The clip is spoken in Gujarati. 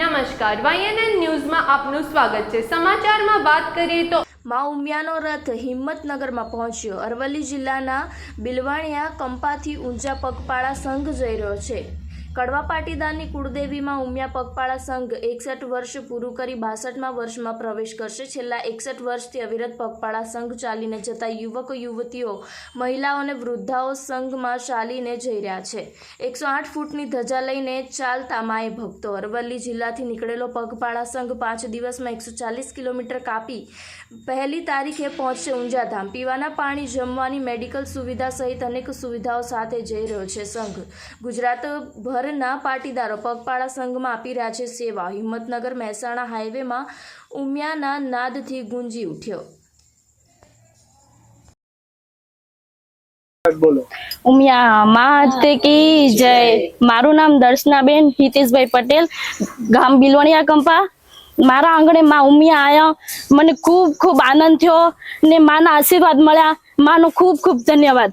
નમસ્કાર વાયએનએન ન્યૂઝમાં આપનું સ્વાગત છે. સમાચારમાં વાત કરીએ તો મા ઉમિયાનો રથ હિંમતનગરમાં પહોંચ્યો. અરવલ્લી જિલ્લાના બિલવાણિયા કંપાથી ઊંચા પગપાળા સંઘ જઈ રહ્યો છે. કડવા પાટીદારની કુળદેવીમાં ઉમિયા પગપાળા સંઘ એકસઠ વર્ષ પૂરું કરી બાસઠમાં વર્ષમાં પ્રવેશ કરશે. છેલ્લા એકસઠ વર્ષથી અવિરત પગપાળા સંઘ ચાલીને જતા યુવક, યુવતીઓ મહિલાઓ અને વૃદ્ધાઓ સંઘમાં ચાલીને જઈ રહ્યા છે. એકસો આઠ ફૂટની ધજા લઈને ચાલતા માએ ભક્તો. અરવલ્લી જિલ્લાથી નીકળેલો પગપાળા સંઘ પાંચ દિવસમાં એકસો ચાલીસ કિલોમીટર કાપી પહેલી તારીખે પહોંચશે ઊંઝાધામ. પીવાના પાણી, જમવાની, મેડિકલ સુવિધા સહિત અનેક સુવિધાઓ સાથે જઈ રહ્યો છે સંઘ. ગુજરાતભરના પાટીદારો પગપાળા સંઘમાં આપી રહ્યા છે સેવા. હિંમતનગર મહેસાણા હાઈવેમાં ઉમિયાના નાદથી ગુંજી ઉઠ્યો. બોલો. ઉમિયા માતે કી જય. મારું નામ દર્શનાબેન હિતેશભાઈ પટેલ ગામ બિલવણિયા કંપા. મારા આંગણે માં ઉમિયા આયા. મને ખૂબ ખૂબ આનંદ થયો ને માના આશીર્વાદ મળ્યા. માનો ખૂબ ખૂબ ધન્યવાદ.